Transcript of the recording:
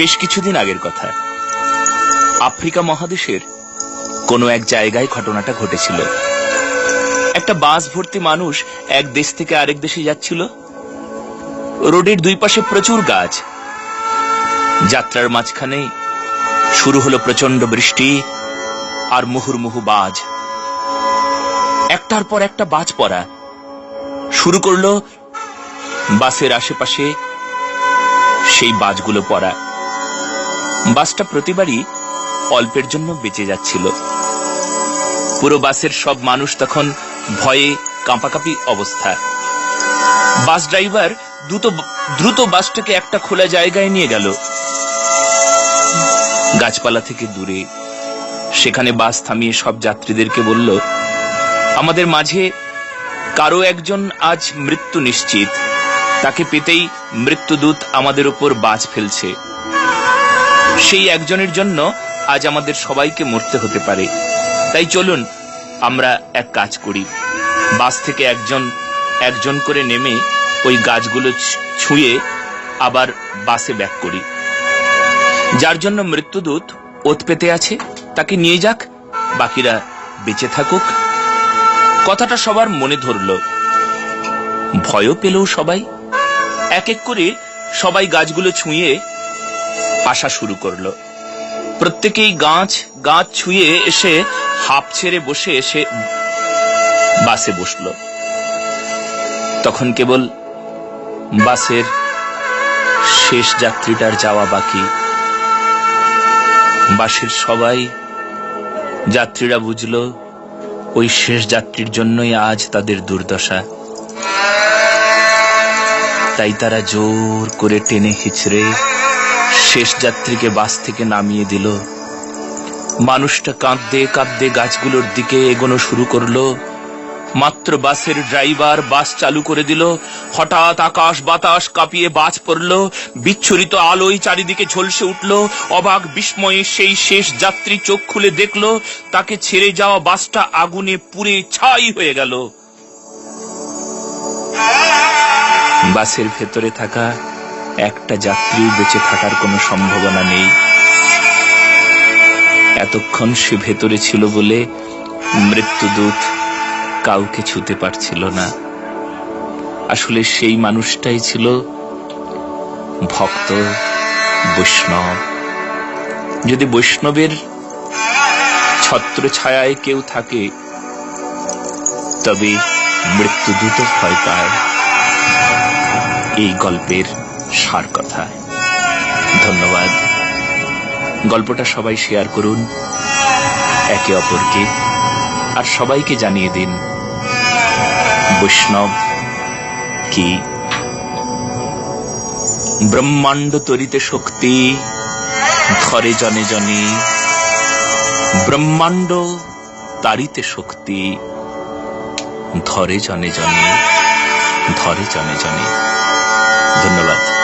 বেশ কিছুদিন আগের কথা। আফ্রিকা মহাদেশের কোনো এক জায়গায় ঘটনাটা ঘটেছিল। একটা বাস ভর্তি মানুষ এক দেশ থেকে আরেক দেশে যাচ্ছিল। রোডের দুই পাশে প্রচুর গাছ। যাত্রার মাঝখানে শুরু হলো প্রচণ্ড বৃষ্টি আর মুহুর্মুহু বাজ। একটার পর একটা বাজ পড়া। শুরু করল বাসের আশেপাশে সেই বাজগুলো পড়া। বাসটা প্রতিবারই অল্পের জন্য বেঁচে যাচ্ছিল। পুরো বাসের সব মানুষ তখন ভয়ে কাঁপাকাঁপি অবস্থা। বাস ড্রাইভার দ্রুত দ্রুত বাসটাকে একটা খোলা জায়গায় নিয়ে গেল। গাছপালা থেকে দূরে। সেখানে বাস থামিয়ে সব যাত্রীদেরকে বলল, আমাদের মাঝে কারও একজন আজ মৃত্যু নিশ্চিত। তাকে পেতেই মৃত্যুদূত আমাদের উপর বাজ ফেলছে। সেই একজনের জন্য আজ আমাদের সবাইকে মরতে হতে পারে। তাই চলুন, আমরা এক কাজ করি। বাস থেকে একজন একজন করে নেমে ওই গাছগুলো ছুঁয়ে আবার বাসে ব্যাক করি। যার জন্য মৃত্যুদূত ওত পেতে আছে, তাকে নিয়ে যাক, বাকিরা বেঁচে থাকুক। কথাটা সবার মনে ধরল। ভয়ও পেলেও সবাই। এক এক করে সবাই গাছগুলো ছুঁয়ে আসা শুরু করল। প্রত্যেকেই গাছ গাছ ছুঁয়ে এসে হাঁপ ছেড়ে বসে এসে বাসে বসল। তখন কেবল বাসের শেষ যাত্রীটার যাওয়া বাকি। বাসের সবাই যাত্রীরা বুঝলো, ওই শেষ যাত্রীর জন্যই আজ তাদের দুর্দশা। তাই তারা জোর করে টেনে হিচড়ে শেষ যাত্রীকে বাস থেকে নামিয়ে দিল। মানুষটা কাঁদতে কাঁদতে গাছগুলোর দিকে এগোনো শুরু করল। মাত্র বাসের ড্রাইভার বাস চালু করে দিল। হঠাৎ আকাশ বাতাস কাঁপিয়ে বাজ পড়ল। বিচ্ছুরিত আলোয় চারিদিকে ঝলসে উঠল। অবাক বিস্ময়ে সেই শেষ যাত্রী চোখ খুলে দেখল, তাকে ছেড়ে যাওয়া বাসটা আগুনে পুড়ে ছাই হয়ে গেল। বাসের ভেতরে থাকা একটা যাত্রী বেঁচে থাকার কোনো সম্ভাবনা নেই। এতক্ষণ সে ভেতরে ছিল বলে মৃত্যুদূত কাউকে ছুতে পারছিল না। আসলে সেই মানুষটাই ছিল ভক্ত বৈষ্ণব। যদি বৈষ্ণবের ছত্র ছায়ায় কেউ থাকে, তবে মৃত্যুদূত ভয় পায়। এই গল্পের সার কথা। ধন্যবাদ। গল্পটা সবাই শেয়ার করুন। একে অপরকে। আর সবাইকে জানিয়ে দিন, বৈষ্ণব কি? ব্রহ্মাণ্ড তরিতে শক্তি, ধরে জনে জনে। ব্রহ্মাণ্ড তারিতে শক্তি, ধরে জনে জনে, ধরে জনে জনে। ধন্যবাদ।